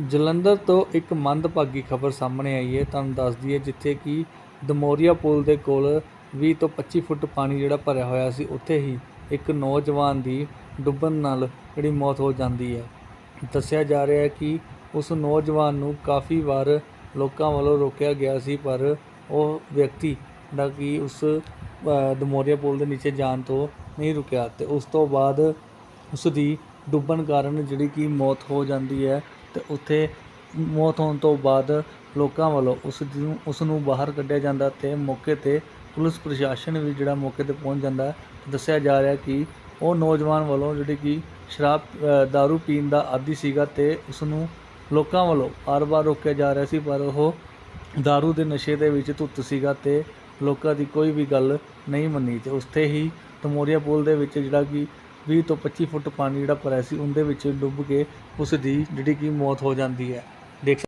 ਜਲੰਧਰ ਤੋਂ ਇੱਕ ਮੰਦਭਾਗੀ ਖਬਰ ਸਾਹਮਣੇ ਆਈ ਹੈ। ਤੁਹਾਨੂੰ ਦੱਸ ਦਈਏ ਜਿੱਥੇ ਕਿ ਦਮੋਰੀਆ ਪੁਲ ਦੇ ਕੋਲ 20 ਤੋਂ 25 ਫੁੱਟ ਪਾਣੀ ਜਿਹੜਾ ਭਰਿਆ ਹੋਇਆ ਸੀ ਉੱਥੇ ਹੀ ਇੱਕ ਨੌਜਵਾਨ ਦੀ ਡੁੱਬਣ ਨਾਲ ਜਿਹੜੀ ਮੌਤ ਹੋ ਜਾਂਦੀ ਹੈ। ਦੱਸਿਆ ਜਾ ਰਿਹਾ ਹੈ ਕਿ ਉਸ ਨੌਜਵਾਨ ਨੂੰ ਕਾਫੀ ਵਾਰ ਲੋਕਾਂ ਵੱਲੋਂ ਰੋਕਿਆ ਗਿਆ ਸੀ ਪਰ ਉਹ ਵਿਅਕਤੀ ਦਾ ਕਿ ਉਸ ਅ, ਦਮੋਰੀਆ ਪੁਲ ਦੇ ਨੀਚੇ ਜਾਣ ਤੋਂ ਨਹੀਂ ਰੁਕਿਆ ਤੇ ਉਸ ਤੋਂ ਬਾਅਦ ਉਸ ਦੀ ਡੁੱਬਣ ਕਾਰਨ ਜਿਹੜੀ ਕਿ ਮੌਤ ਹੋ ਜਾਂਦੀ ਹੈ। ਤੇ ਉੱਥੇ ਮੌਤ ਹੋਣ ਤੋਂ ਬਾਅਦ ਲੋਕਾਂ ਵੱਲੋਂ ਉਸ ਨੂੰ ਉਸ ਨੂੰ ਬਾਹਰ ਕੱਢਿਆ ਜਾਂਦਾ ਤੇ ਮੌਕੇ ਤੇ ਪੁਲਿਸ ਪ੍ਰਸ਼ਾਸਨ ਵੀ ਜਿਹੜਾ ਮੌਕੇ ਤੇ ਪਹੁੰਚ ਜਾਂਦਾ ਹੈ। ਦੱਸਿਆ ਜਾ ਰਿਹਾ ਕਿ ਉਹ ਨੌਜਵਾਨ ਵੱਲੋਂ ਜਿਹੜੀ ਕਿ ਸ਼ਰਾਬ ਅ, दारू ਪੀਣ ਦਾ ਆਦੀ ਸੀਗਾ ਤੇ ਉਸ ਨੂੰ ਲੋਕਾਂ ਵੱਲੋਂ ਬਾਰ-ਬਾਰ ਰੋਕਿਆ ਜਾ ਰਿਹਾ ਸੀ ਪਰ ਉਹ दारू ਦੇ ਨਸ਼ੇ ਦੇ ਵਿੱਚ ਧੁੱਤ ਸੀਗਾ ਤੇ ਲੋਕਾਂ ਦੀ ਕੋਈ ਵੀ ਗੱਲ ਨਹੀਂ ਮੰਨੀ ਤੇ ਉੱਥੇ ਹੀ ਤਮੋਰੀਆ ਪੁਲ ਦੇ ਵਿੱਚ ਜਿਹੜਾ ਕਿ 20 ਤੋਂ 25 ਫੁੱਟ ਪਾਣੀ ਜਿਹੜਾ ਭਰਿਆ ਸੀ, ਉਹਦੇ ਵਿੱਚ ਡੁੱਬ ਕੇ ਉਸ ਦੀ ਜਿਹੜੀ ਕਿ ਮੌਤ ਹੋ ਜਾਂਦੀ ਹੈ। ਦੇਖ